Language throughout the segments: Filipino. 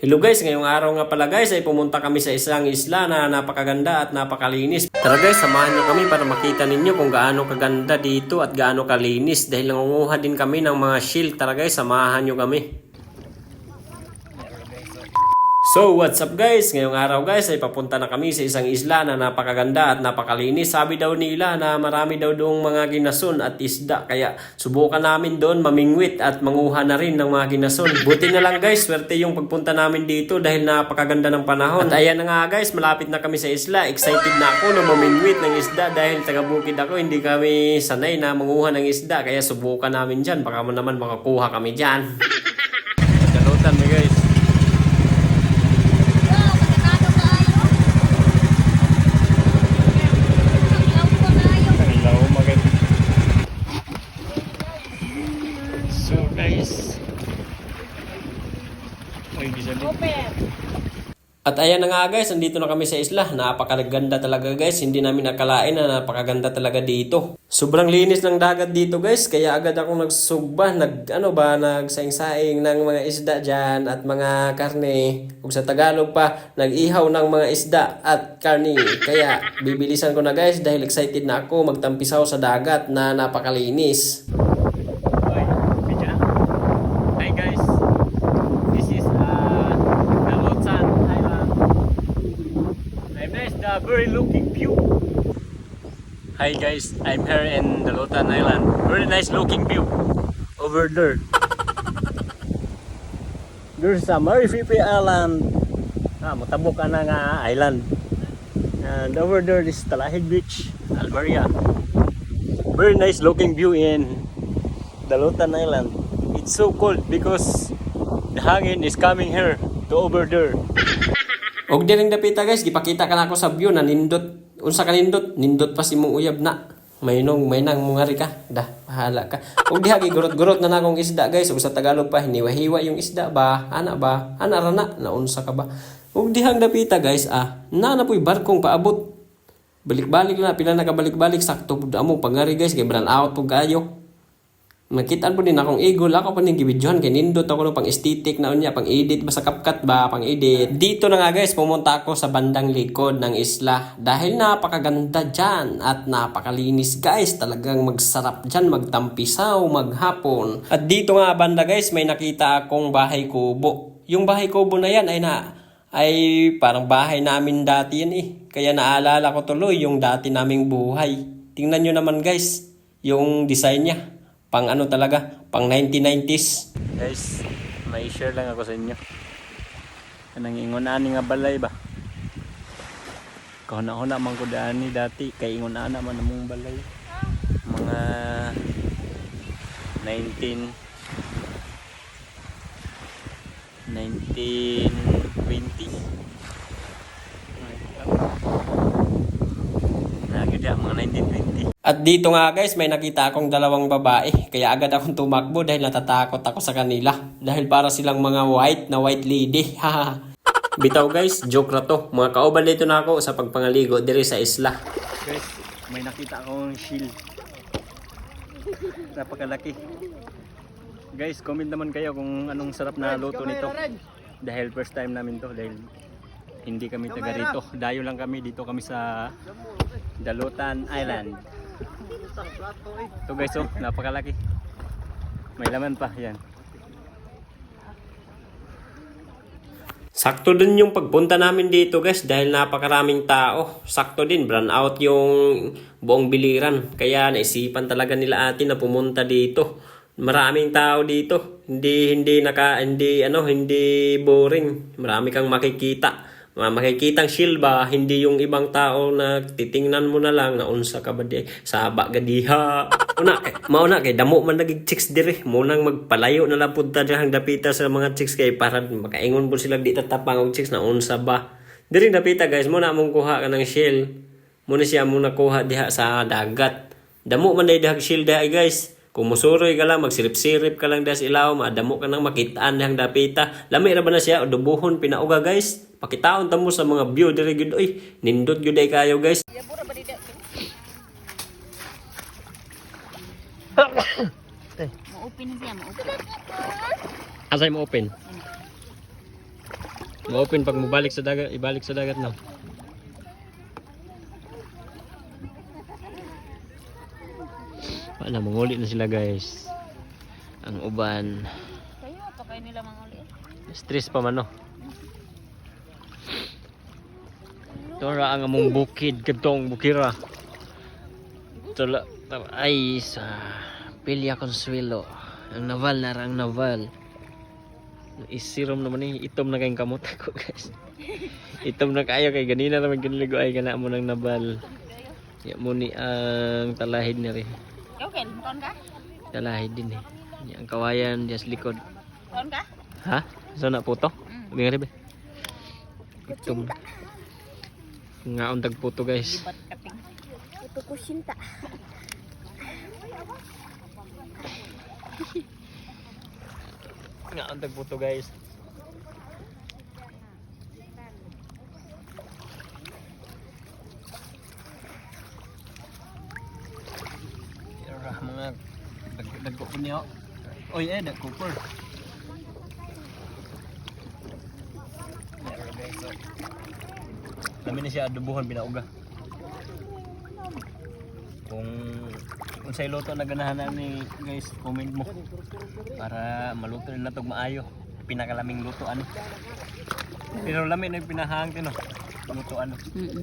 Hello guys, ngayong araw nga pala guys ay pumunta kami sa isang isla na napakaganda at napakalinis. Tara guys, samahan nyo kami para makita ninyo kung gaano kaganda dito at gaano kalinis. Dahil nangunguha din kami ng mga shield. Tara guys, samahan nyo kami. So, what's up guys? Ngayong araw guys ay papunta na kami sa isang isla na napakaganda at napakalinis. Sabi daw nila na marami daw doong mga ginason at isda. Kaya subukan namin doon mamingwit at manguha na rin ng mga ginason. Buti na lang guys, swerte yung pagpunta namin dito dahil napakaganda ng panahon. At ayan na nga guys, malapit na kami sa isla. Excited na ako na mamingwit ng isda dahil taga bukid ako. Hindi kami sanay na manguha ng isda. Kaya subukan namin dyan. Baka mo naman makakuha kami dyan. Galutan mo guys. Hello, magand. So guys. Ay, bisa At ayan na nga guys, nandito na kami sa isla. Napakaganda talaga guys. Hindi namin akalain na napakaganda talaga dito. Sobrang linis ng dagat dito guys. Kaya agad akong nagsugba. Nag, ano ba, nagsaing-saing ng mga isda dyan at mga karne. Kung sa Tagalog pa, nag-ihaw ng mga isda at karne. Kaya bibilisan ko na guys dahil excited na ako magtampisaw sa dagat na napakalinis. Hi guys. This is uh, the Lotsan Island. And there's the very looking view. Hi guys, I'm here in the Lotan Island. Very nice looking view over there. There's a Marifipi Island. Ah, matabok na nga island. And over there is Talahig Beach, Alvaria. Very nice looking view in the Lotan Island. It's so cold because the hangin is coming here to over there. Og diring dapita guys, gipakita ka ako sa view na nindot. Unsa ka nindot? Nindot pa si mong uyab na. May nong may nang mungari ka. Dah, pahala ka. Og diha gigurot-gurot na na akong isda guys. Og sa Tagalog pa hiniwa-hiwa yung isda ba? Ana ba? Ana ra na. Naunsa ka ba? Og dihang dapita guys ah. Na na po'y barkong paabot. Balik-balik na, pila na kabalik-balik, sakto po mo pangari guys, kay out po gayo. Nakitaan po din akong eagle, ako pa ning gibidyohan kay nindot ako no pang aesthetic na unya, pang edit ba sa CapCut ba, pang edit. Dito na nga guys, pumunta ako sa bandang likod ng isla dahil napakaganda dyan at napakalinis guys. Talagang magsarap dyan, magtampisaw, maghapon. At dito nga banda guys, may nakita akong bahay kubo. Yung bahay kubo na yan ay na ay parang bahay namin dati yan eh. Kaya naalala ko tuloy yung dati naming buhay. Tingnan nyo naman guys, yung design niya. Pang ano talaga, pang 1990s. Guys, may share lang ako sa inyo. Anang ingon-ani nga balay ba? Kahuna-huna man ko dani dati, kay ingon-ana man namong balay. Mga 19 1920 At dito nga guys may nakita akong dalawang babae. Kaya agad akong tumakbo dahil natatakot ako sa kanila. Dahil para silang mga white na white lady. Bitaw guys, joke na to. Mga kauban dito na ako sa pagpangaligo diri sa isla. Guys, may nakita akong shield. Napakalaki. Guys, comment naman kayo kung anong sarap na luto nito. Dahil first time namin to dahil hindi kami taga rito. Dayo lang kami dito kami sa Dalutan Island. Ito guys, oh, napakalaki. May laman pa, yan. Sakto din yung pagpunta namin dito guys dahil napakaraming tao. Sakto din, brand out yung buong biliran. Kaya naisipan talaga nila atin na pumunta dito. Maraming tao dito. Hindi hindi naka hindi ano, hindi boring. Marami kang makikita. Makikitang silba, hindi yung ibang tao na titingnan mo na lang na unsa ka ba di saba gadiha. Una kay mauna kay damo man nagig chicks dire. Munang magpalayo na lang punta dihang dapita sa mga chicks kay para makaingon po sila di tatapang og chicks na unsa ba. Diri dapita guys, muna mong kuha ka ng shell. Muna siya muna kuha diha sa dagat. Damo man day dihang shell diha guys. Kung musuroy ka lang, magsirip-sirip ka lang das ilaw, maadamo ka nang makitaan dihang dapita. Lami ra ba na siya o dubuhon pinauga guys. Pakitaon ta mo sa mga view dire gyud oy. Nindot gyud ay kayo guys. Mo-open siya, mo-open. Asay mo open. Ma-open pag mabalik sa dagat, ibalik sa dagat na. Wala, manguli na sila guys. Ang uban. Kayo, to kayo nila ulit. Stress pa man no. Tora ang among bukid kadtong bukira. Tula ay sa Pilya Consuelo. Ang naval na ra ang naval. Isirom naman ni itom na kayong kamot ko guys. itom na kayo kay ganina naman giniligo ay kana mo ng naval. Ya mo ni ang talahid ni rin. Kel, kaon ka? Talahid din eh. Ang kawayan diya sa likod. Kaon ka? Ha? Saan na puto? Mm. Binga rin ba? Itom. Nga untag puto guys. Ito ko sinta. Nga untag puto guys. Dagko po niyo. Oy eh dagko po. Kami na siya adobuhan pinauga. Kung kung sa iluto na ganahan ni guys, comment mo para maluto rin na itong maayo. Pinakalaming lutoan. Pero lami na yung pinahang no. Lutoan. Mm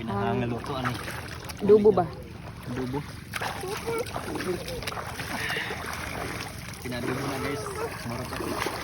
Pinahang na lutoan eh. Dubo ba? Adobo. Pinadubo na guys. Marot